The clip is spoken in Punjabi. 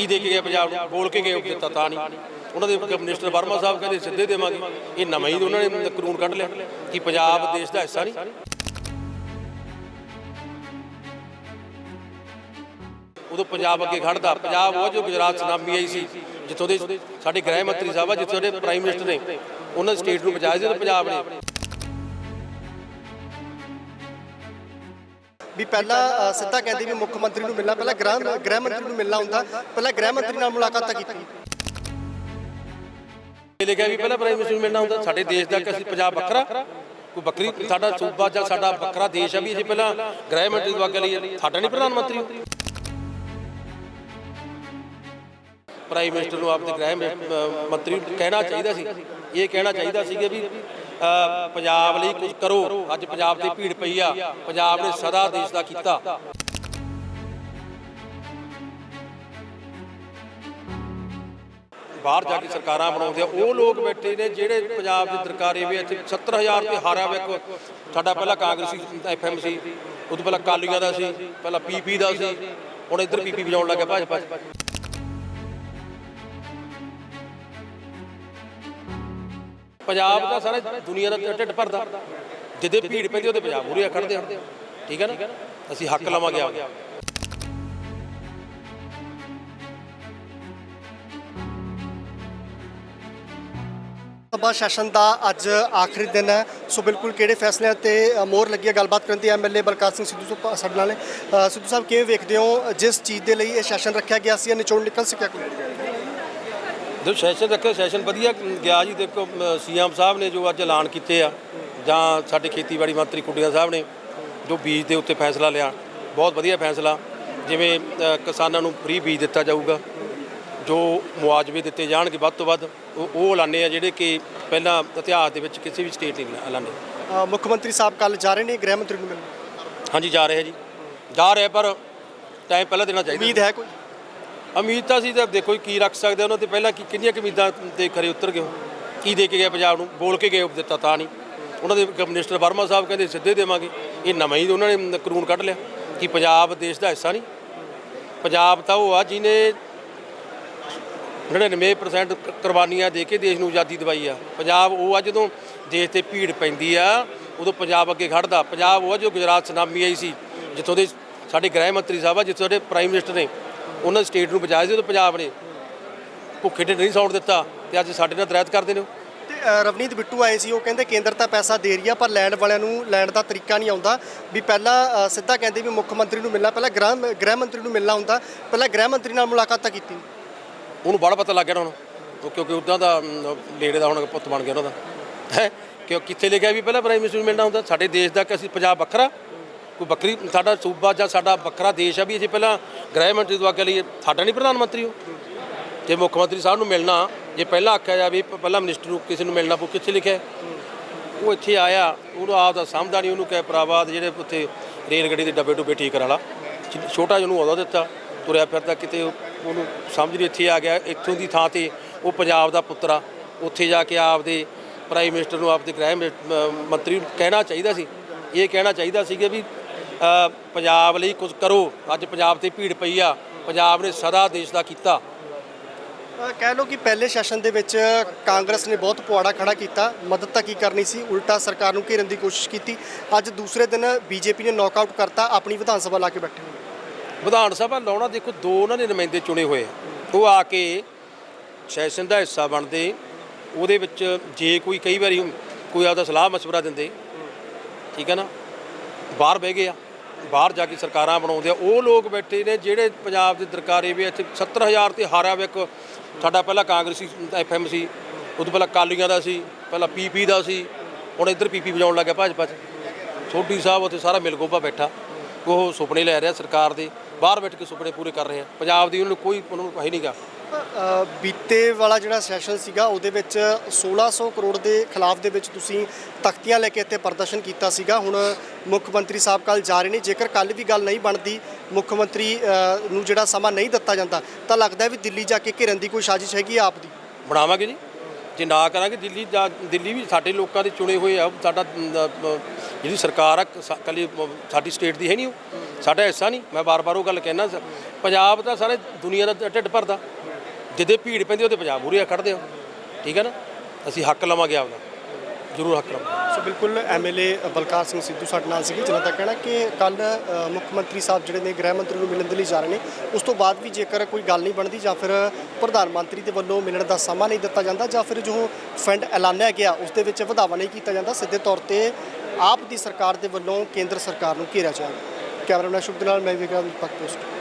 ਕੀ ਦੇ ਕੇ ਗਏ, ਪੰਜਾਬ ਨੂੰ ਬੋਲ ਕੇ ਗਏ ਦਿੱਤਾ ਤਾਂ ਨਹੀਂ। ਉਹਨਾਂ ਦੇ ਮਿਨਿਸਟਰ ਵਰਮਾ ਸਾਹਿਬ ਕਹਿੰਦੇ ਸਿੱਧੇ ਦੇਵਾਂਗੇ। ਇਹ ਨਵਾਂ ਹੀ ਉਹਨਾਂ ਨੇ ਕਾਨੂੰਨ ਕੱਢ ਲਿਆ ਕਿ ਪੰਜਾਬ ਦੇਸ਼ ਦਾ ਹਿੱਸਾ ਨਹੀਂ। ਉਦੋਂ ਪੰਜਾਬ ਅੱਗੇ ਖੜਦਾ ਪੰਜਾਬ ਉਹ ਜੋ ਗੁਜਰਾਤ ਸੁਨਾਮੀ ਆਈ ਸੀ, ਜਿੱਥੋਂ ਦੇ ਸਾਡੇ ਗ੍ਰਹਿ ਮੰਤਰੀ ਸਾਹਿਬ ਆ, ਜਿੱਥੋਂ ਦੇ ਪ੍ਰਾਈਮ ਮਿਨਿਸਟਰ ਨੇ, ਉਹਨਾਂ ਸਟੇਟ ਨੂੰ ਬਚਾਇਆ ਸੀ ਪੰਜਾਬ ਨੇ। ਵੀ ਪਹਿਲਾਂ ਸਿੱਧਾ ਕਹਿੰਦੇ ਵੀ ਮੁੱਖ ਮੰਤਰੀ ਨੂੰ ਮਿਲਣਾ, ਪਹਿਲਾਂ ਗ੍ਰਹਿ ਗ੍ਰਹਿ ਮੰਤਰੀ ਨੂੰ ਮਿਲਣਾ ਹੁੰਦਾ, ਪਹਿਲਾਂ ਗ੍ਰਹਿ ਮੰਤਰੀ ਨਾਲ ਮੁਲਾਕਾਤ ਤਾਂ ਕੀਤੀ। ਇਹ ਲਿਖਿਆ ਵੀ ਪਹਿਲਾਂ ਪ੍ਰਾਈਮ ਮਿਨਿਸਟਰ ਨੂੰ ਮਿਲਣਾ ਹੁੰਦਾ, ਸਾਡੇ ਦੇਸ਼ ਦਾ ਕਿ ਅਸੀਂ ਪੰਜਾਬ ਵੱਖਰਾ, ਕੋਈ ਵੱਖਰੀ, ਸਾਡਾ ਸੂਬਾ ਜਾਂ ਸਾਡਾ ਵੱਖਰਾ ਦੇਸ਼ ਆ ਵੀ ਅਸੀਂ ਪਹਿਲਾਂ ਗ੍ਰਹਿ ਮੰਤਰੀ ਤੋਂ ਅੱਗੇ ਲਈ ਸਾਡਾ ਨਹੀਂ ਪ੍ਰਧਾਨ ਮੰਤਰੀ। ਪ੍ਰਾਈਮ ਮਿਨਿਸਟਰ ਨੂੰ ਆਪਦੇ ਗ੍ਰਹਿ ਮੰਤਰੀ ਨੂੰ ਕਹਿਣਾ ਚਾਹੀਦਾ ਸੀ, ਇਹ ਕਹਿਣਾ ਚਾਹੀਦਾ ਸੀ ਕਿ ਵੀ ਪੰਜਾਬ ਲਈ ਕੁਝ ਕਰੋ। ਅੱਜ ਪੰਜਾਬ ਤੇ ਭੀੜ ਪਈ ਆ। ਪੰਜਾਬ ਨੇ ਸਦਾ ਦੇਸ਼ ਦਾ ਕੀਤਾ। ਬਾਹਰ ਜਾ ਕੇ ਸਰਕਾਰਾਂ ਬਣਾਉਂਦੇ ਆ, ਉਹ ਲੋਕ ਬੈਠੇ ਨੇ ਜਿਹੜੇ ਪੰਜਾਬ ਦੇ ਦਰਕਾਰੇ ਵੀ ਇੱਥੇ 70000 ਤੇ ਹਾਰਿਆ ਵਾ ਸਾਡਾ ਪਹਿਲਾਂ ਕਾਂਗਰਸੀ ਐਫਐਮ ਸੀ, ਉਦੋਂ ਪਹਿਲਾਂ ਕਾਲੀਆਂ ਦਾ ਸੀ, ਪਹਿਲਾਂ ਪੀਪੀ ਦਾ ਸੀ, ਹੁਣ ਇੱਧਰ ਪੀਪੀ ਵਜਾਉਣ ਲੱਗਾ ਭਾਜਪਾ ਪੰਜਾਬ ਦਾ ਸਾਰਾ ਦੁਨੀਆ ਦਾ ਢਿੱਡ ਭਰਦਾ। ਜਿੱਦੇ ਭੀੜ ਪੈਂਦੀ ਉਹਦੇ ਪੰਜਾਬ ਮੂਰੇ ਖੜਦੇ ਆ। ਠੀਕ ਹੈ ਨਾ? ਅਸੀਂ ਹੱਕ ਲਵਾਂਗੇ ਆ ਸਭਾ ਸੈਸ਼ਨ ਦਾ ਅੱਜ ਆਖਰੀ ਦਿਨ ਹੈ। ਸੋ ਬਿਲਕੁਲ ਕਿਹੜੇ ਫੈਸਲਿਆਂ ਤੇ ਮੋਹਰ ਲੱਗੀ ਹੈ ਗੱਲਬਾਤ ਕਰਨ ਦੀ ਐਮਐਲਏ ਬਲਕਾਰ ਸਿੰਘ ਸਿੱਧੂ ਸਾਹਿਬ ਸਾਡੇ ਨਾਲ ਨੇ। ਸਿੱਧੂ ਸਾਹਿਬ ਕਿਵੇਂ ਵੇਖਦੇ ਹੋ? ਜਿਸ ਚੀਜ਼ ਦੇ ਲਈ ਇਹ ਸੈਸ਼ਨ ਰੱਖਿਆ ਗਿਆ ਸੀ ਇਹ ਨਿਚੋੜ ਨਿਕਲ ਸਕਿਆ ਕੋਈ? ਜੋ ਸੈਸ਼ਨ ਰੱਖਿਆ ਸੈਸ਼ਨ ਵਧੀਆ ਗਿਆ ਜੀ। ਦੇਖੋ ਸੀਐਮ ਸਾਹਿਬ ਨੇ ਜੋ ਅੱਜ ਐਲਾਨ ਕੀਤੇ ਆ ਜਾਂ ਸਾਡੇ ਖੇਤੀਬਾੜੀ ਮੰਤਰੀ ਕੁੱਡੀਆਂ ਸਾਹਿਬ ਨੇ ਜੋ ਬੀਜ ਦੇ ਉੱਤੇ ਫੈਸਲਾ ਲਿਆ ਬਹੁਤ ਵਧੀਆ ਫੈਸਲਾ। ਜਿਵੇਂ ਕਿਸਾਨਾਂ ਨੂੰ ਫ੍ਰੀ ਬੀਜ ਦਿੱਤਾ ਜਾਊਗਾ ਜੋ ਮੁਆਵਜ਼ੇ ਦਿੱਤੇ ਜਾਣਗੇ ਵੱਧ ਤੋਂ ਵੱਧ ਉਹ ਐਲਾਨੇ ਆ ਜਿਹੜੇ ਕਿ ਪਹਿਲਾਂ ਇਤਿਹਾਸ ਦੇ ਵਿੱਚ ਕਿਸੇ ਵੀ ਸਟੇਟ ਨਹੀਂ ਐਲਾਨੇ। ਮੁੱਖ ਮੰਤਰੀ ਸਾਹਿਬ ਕੱਲ ਜਾ ਰਹੇ ਨੇ ਗ੍ਰਹਿ ਮੰਤਰੀ ਨੂੰ ਮਿਲਣ। ਹਾਂਜੀ ਜਾ ਰਹੇ ਜੀ। ਜਾ ਰਹੇ ਪਰ ਟਾਈਮ ਪਹਿਲਾਂ ਦੇਣਾ ਚਾਹੀਦਾ। ਉਮੀਦ ਹੈ ਕੋਈ। ਉਮੀਦ ਤਾਂ ਸੀ ਤਾਂ ਦੇਖੋ ਜੀ ਕੀ ਰੱਖ ਸਕਦੇ ਉਹਨਾਂ ਤੇ ਪਹਿਲਾਂ ਕੀ ਕਿੰਨੀਆਂ ਕਮੀਦਾਂ ਤੇ ਖਰੇ ਉਤਰ ਗਏ ਹੋ? ਕੀ ਦੇ ਕੇ ਗਿਆ ਪੰਜਾਬ ਨੂੰ? ਬੋਲ ਕੇ ਗਏ, ਦਿੱਤਾ ਤਾਂ ਨਹੀਂ। ਉਹਨਾਂ ਦੇ ਮਿਨਿਸਟਰ ਵਰਮਾ ਸਾਹਿਬ ਕਹਿੰਦੇ ਸਿੱਧੇ ਦੇਵਾਂਗੇ। ਇਹ ਨਵਾਂ ਹੀ ਉਹਨਾਂ ਨੇ ਕਾਨੂੰਨ ਕੱਢ ਲਿਆ ਕਿ ਪੰਜਾਬ ਦੇਸ਼ ਦਾ ਹਿੱਸਾ ਨਹੀਂ। ਪੰਜਾਬ ਤਾਂ ਉਹ ਆ ਜਿਹਨੇ 99% ਕ- ਕੁਰਬਾਨੀਆਂ ਦੇ ਕੇ ਦੇਸ਼ ਨੂੰ ਆਜ਼ਾਦੀ ਦਿਵਾਈ ਆ। ਪੰਜਾਬ ਉਹ ਆ ਜਦੋਂ ਦੇਸ਼ ਤੇ ਭੀੜ ਪੈਂਦੀ ਆ, ਉਦੋਂ ਪੰਜਾਬ ਅੱਗੇ ਖੜਦਾ ਪੰਜਾਬ ਉਹ ਆ ਜੋ ਗੁਜਰਾਤ ਸੁਨਾਮੀ ਆਈ ਸੀ, ਜਿੱਥੋਂ ਦੇ ਸਾਡੇ ਗ੍ਰਹਿ ਮੰਤਰੀ ਸਾਹਿਬ ਆ, ਜਿੱਥੋਂ ਦੇ ਪ੍ਰਾਈਮ ਮਿਨਿਸਟਰ ਨੇ ਉਹਨਾਂ ਸਟੇਟ ਨੂੰ ਬਚਾਇਆ ਸੀ ਉਦੋਂ ਪੰਜਾਬ ਨੇ ਭੁੱਖੇ ਢਿੱਡ ਨਹੀਂ ਸੌਣ ਦਿੱਤਾ ਤੇ ਅੱਜ ਸਾਡੇ ਨਾਲ ਦਰਾਇਤ ਕਰਦੇ ਨੇ ਉਹ। ਤੇ ਰਵਨੀਤ ਬਿੱਟੂ ਆਏ ਸੀ ਉਹ ਕਹਿੰਦੇ ਕੇਂਦਰ ਤਾਂ ਪੈਸਾ ਦੇ ਰਹੀ ਆ ਪਰ ਲੈਣ ਵਾਲਿਆਂ ਨੂੰ ਲੈਣ ਦਾ ਤਰੀਕਾ ਨਹੀਂ ਆਉਂਦਾ। ਵੀ ਪਹਿਲਾਂ ਸਿੱਧਾ ਕਹਿੰਦੇ ਵੀ ਮੁੱਖ ਮੰਤਰੀ ਨੂੰ ਮਿਲਣਾ ਪਹਿਲਾਂ ਗ੍ਰਹਿ ਗ੍ਰਹਿ ਮੰਤਰੀ ਨੂੰ ਮਿਲਣਾ ਹੁੰਦਾ ਪਹਿਲਾਂ ਗ੍ਰਹਿ ਮੰਤਰੀ ਨਾਲ ਮੁਲਾਕਾਤ ਤਾਂ ਕੀਤੀ। ਉਹਨੂੰ ਬੜਾ ਪਤਾ ਲੱਗ ਗਿਆ ਹੁਣ ਉਹ ਕਿਉਂਕਿ ਉਦਾਂ ਦਾ ਲੇੜੇ ਦਾ ਹੁਣ ਪੁੱਤ ਬਣ ਗਿਆ ਉਹਨਾਂ ਦਾ ਹੈ? ਕਿਉਂ ਕਿੱਥੇ ਲਿਖਿਆ ਵੀ ਪਹਿਲਾਂ ਪ੍ਰਾਈਮ ਮਿਨਿਸਟਰ ਨੂੰ ਮਿਲਣਾ ਹੁੰਦਾ? ਸਾਡੇ ਦੇਸ਼ ਦਾ ਕਿ ਅਸੀਂ ਪੰਜਾਬ ਵੱਖਰਾ? ਕੋਈ ਵੱਖਰੀ ਸਾਡਾ ਸੂਬਾ ਜਾਂ ਸਾਡਾ ਵੱਖਰਾ ਦੇਸ਼ ਆ ਵੀ ਅਸੀਂ ਪਹਿਲਾਂ ਗ੍ਰਹਿ ਮੰਤਰੀ ਤੋਂ ਅੱਗੇ ਲਈ ਸਾਡਾ ਨਹੀਂ ਪ੍ਰਧਾਨ ਮੰਤਰੀ ਉਹ। ਜੇ ਮੁੱਖ ਮੰਤਰੀ ਸਾਹਿਬ ਨੂੰ ਮਿਲਣਾ, ਜੇ ਪਹਿਲਾਂ ਆਖਿਆ ਜਾਵੇ ਵੀ ਪਹਿਲਾਂ ਮਿਨਿਸਟਰ ਨੂੰ ਕਿਸੇ ਨੂੰ ਮਿਲਣਾ ਪਊ ਕਿੱਥੇ ਲਿਖਿਆ ਉਹ ਇੱਥੇ ਆਇਆ, ਉਹਨੂੰ ਆਪ ਦਾ ਸਮਝਦਾ ਨਹੀਂ, ਉਹਨੂੰ ਕਹਿ ਭਰਾਵਾ, ਜਿਹੜੇ ਉੱਥੇ ਰੇਲ ਗੱਡੀ ਦੇ ਡੱਬੇ ਡੁੱਬੇ ਠੀਕ ਕਰਾ ਲਾ ਛ- ਛੋਟਾ ਜਿਹਨੂੰ ਉਹਦਾ ਦਿੱਤਾ, ਤੁਰਿਆ ਫਿਰਦਾ ਕਿਤੇ, ਉਹਨੂੰ ਸਮਝ ਨਹੀਂ ਇੱਥੇ ਆ ਗਿਆ, ਇੱਥੋਂ ਦੀ ਥਾਂ ਤੇ ਉਹ ਪੰਜਾਬ ਦਾ ਪੁੱਤਰ ਆ। ਉੱਥੇ ਜਾ ਕੇ ਆਪਦੇ ਪ੍ਰਾਈਮ ਮਿਨਿਸਟਰ ਨੂੰ, ਆਪਦੇ ਗ੍ਰਹਿ ਮਿ- ਮੰਤਰੀ ਨੂੰ ਕਹਿਣਾ ਚਾਹੀਦਾ ਸੀ। ਇਹ ਕਹਿਣਾ ਚਾਹੀਦਾ ਸੀ ਕਿ ਵੀ ਪੰਜਾਬ ਲਈ ਕੁਝ ਕਰੋ। ਅੱਜ ਪੰਜਾਬ ਤੇ ਭੀੜ ਪਈ ਆ। ਪੰਜਾਬ ਨੇ ਸਦਾ ਦੇਸ਼ ਦਾ ਕੀਤਾ। ਕਹਿ ਲਓ ਕਿ ਪਹਿਲੇ ਸੈਸ਼ਨ ਦੇ ਵਿੱਚ ਕਾਂਗਰਸ ਨੇ ਬਹੁਤ ਪੁਆੜਾ ਖੜਾ ਕੀਤਾ। ਮਦਦ ਤਾਂ ਕੀ ਕਰਨੀ ਸੀ? ਉਲਟਾ ਸਰਕਾਰ ਨੂੰ ਘੇਰਨ ਦੀ ਕੋਸ਼ਿਸ਼ ਕੀਤੀ। ਅੱਜ ਦੂਸਰੇ ਦਿਨ ਬੀਜੇਪੀ ਨੇ ਨੌਕਆਊਟ ਕਰਤਾ। ਆਪਣੀ ਵਿਧਾਨ ਸਭਾ ਲਾ ਕੇ ਬੈਠੇ ਹੋਏ ਵਿਧਾਨ ਸਭਾ ਲਾਉਣਾ ਦੇਖੋ ਦੋ ਉਹਨਾਂ ਨੇ ਨੁਮਾਇੰਦੇ ਚੁਣੇ ਹੋਏ ਉਹ ਆ ਕੇ ਸੈਸ਼ਨ ਦਾ ਹਿੱਸਾ ਬਣਦੇ। ਉਹਦੇ ਵਿੱਚ ਜੇ ਕੋਈ ਕਈ ਵਾਰੀ ਕੋਈ ਆਪਦਾ ਸਲਾਹ ਮਸ਼ਵਰਾ ਦਿੰਦੇ। ਠੀਕ ਹੈ ਨਾ? ਬਾਹਰ ਬਹਿ ਗਏ ਆ। ਬਾਹਰ ਜਾ ਕੇ ਸਰਕਾਰਾਂ ਬਣਾਉਂਦੇ ਆ, ਉਹ ਲੋਕ ਬੈਠੇ ਨੇ ਜਿਹੜੇ ਪੰਜਾਬ ਦੇ ਦਰਕਾਰੇ ਵੀ ਇੱਥੇ 70000 ਤੇ ਹਾਰਿਆ ਵਾ ਇੱਕ ਸਾਡਾ ਪਹਿਲਾਂ ਕਾਂਗਰਸੀ ਐਫਐਮ ਸੀ, ਉਦੋਂ ਪਹਿਲਾਂ ਕਾਲੀਆਂ ਦਾ ਸੀ, ਪਹਿਲਾਂ ਪੀਪੀ ਦਾ ਸੀ, ਹੁਣ ਇੱਧਰ ਪੀਪੀ ਵਜਾਉਣ ਲੱਗਾ ਭਾਜਪਾ 'ਚ। ਛੋਟੀ ਸਾਹਿਬ ਉੱਥੇ ਸਾਰਾ ਮਿਲਗੋਪਾ ਬੈਠਾ, ਉਹ ਸੁਪਨੇ ਲੈ ਰਿਹਾ ਸਰਕਾਰ ਦੇ, ਬਾਹਰ ਬੈਠ ਕੇ ਸੁਪਨੇ ਪੂਰੇ ਕਰ ਰਹੇ ਆ। ਪੰਜਾਬ ਦੀ ਉਹਨੂੰ ਕੋਈ, ਉਹਨੂੰ ਨੂੰ ਹੈ ਨਹੀਂਗਾ ਬੀਤੇ ਵਾਲਾ ਜਿਹੜਾ ਸੈਸ਼ਨ ਸੀਗਾ, ਉਹਦੇ ਵਿੱਚ 1600 ਕਰੋੜ ਦੇ ਖਿਲਾਫ ਦੇ ਵਿੱਚ ਤੁਸੀਂ ਤਖਤੀਆਂ ਲੈ ਕੇ ਇੱਥੇ ਪ੍ਰਦਰਸ਼ਨ ਕੀਤਾ ਸੀਗਾ। ਹੁਣ ਮੁੱਖ ਮੰਤਰੀ ਸਾਹਿਬ ਕੱਲ ਜਾ ਰਹੇ ਨੇ। ਜੇਕਰ ਕੱਲ ਵੀ ਗੱਲ ਨਹੀਂ ਬਣਦੀ, ਮੁੱਖ ਮੰਤਰੀ ਨੂੰ ਜਿਹੜਾ ਸਮਾਂ ਨਹੀਂ ਦਿੱਤਾ ਜਾਂਦਾ, ਤਾਂ ਲੱਗਦਾ ਵੀ ਦਿੱਲੀ ਜਾ ਕੇ ਘਿਰਨ ਦੀ ਕੋਈ ਸਾਜ਼ਿਸ਼ ਹੈਗੀ ਹੈ ਆਪ ਦੀ? ਬਣਾਵਾਂਗੇ ਜੀ। ਜੇ ਨਾ ਕਰਾਂਗੇ, ਦਿੱਲੀ ਜਾ, ਦਿੱਲੀ ਵੀ ਸਾਡੇ ਲੋਕਾਂ ਦੇ ਚੁਣੇ ਹੋਏ ਆ। ਸਾਡਾ ਜਿਹੜੀ ਸਰਕਾਰ ਆ ਕੱਲੀ ਸਾਡੀ ਸਟੇਟ ਦੀ ਹੈ ਨਹੀਂ ਉਹ। ਸਾਡਾ ਹਿੱਸਾ ਨਹੀਂ। ਮੈਂ ਬਾਰ-ਬਾਰ ਉਹ ਗੱਲ ਕਹਿਣਾ ਪੰਜਾਬ ਤਾਂ ਸਾਰੇ ਦੁਨੀਆ ਦਾ ਢਿੱਡ ਭਰਦਾ। ਜਿੱਦੇ ਭੀੜ ਪੈਂਦੀ ਉਹਦੇ ਪੰਜਾਬ ਮੂਹਰੇ ਕੱਢਦੇ ਹੋ ਠੀਕ ਹੈ ਨਾ? ਅਸੀਂ ਹੱਕ ਲਵਾਂਗੇ ਆਪਦਾ। ਜ਼ਰੂਰ ਹੱਕ ਲਵਾਂਗੇ। ਸੋ ਬਿਲਕੁਲ ਐਮਐਲਏ ਬਲਕਾਰ ਸਿੰਘ ਸਿੱਧੂ ਸਾਡੇ ਨਾਲ ਸੀਗੇ, ਜਿਨ੍ਹਾਂ ਦਾ ਕਹਿਣਾ ਕਿ ਕੱਲ ਮੁੱਖ ਮੰਤਰੀ ਸਾਹਿਬ ਜਿਹੜੇ ਨੇ ਗ੍ਰਹਿ ਮੰਤਰੀ ਨੂੰ ਮਿਲਣ ਦੇ ਲਈ ਜਾ ਰਹੇ ਨੇ, ਉਸ ਤੋਂ ਬਾਅਦ ਵੀ ਜੇਕਰ ਕੋਈ ਗੱਲ ਨਹੀਂ ਬਣਦੀ ਜਾਂ ਫਿਰ ਪ੍ਰਧਾਨ ਮੰਤਰੀ ਦੇ ਵੱਲੋਂ ਮਿਲਣ ਦਾ ਸਮਾਂ ਨਹੀਂ ਦਿੱਤਾ ਜਾਂਦਾ ਜਾਂ ਫਿਰ ਜੋ ਫੰਡ ਐਲਾਨਿਆ ਗਿਆ, ਉਸ ਦੇ ਵਿੱਚ ਵਧਾਵਾ ਨਹੀਂ ਕੀਤਾ ਜਾਂਦਾ, ਸਿੱਧੇ ਤੌਰ ਤੇ ਆਪ ਦੀ ਸਰਕਾਰ ਦੇ ਵੱਲੋਂ ਕੇਂਦਰ ਸਰਕਾਰ ਨੂੰ ਘੇਰਿਆ ਜਾਏਗਾ। ਕੈਮਰਾਮੈਨ ਸ਼ੁਭ ਦੇ ਨਾਲ, ਮੈਂ ਵਿਕਰਮ ਪੱਕ ਪੋਸਟ।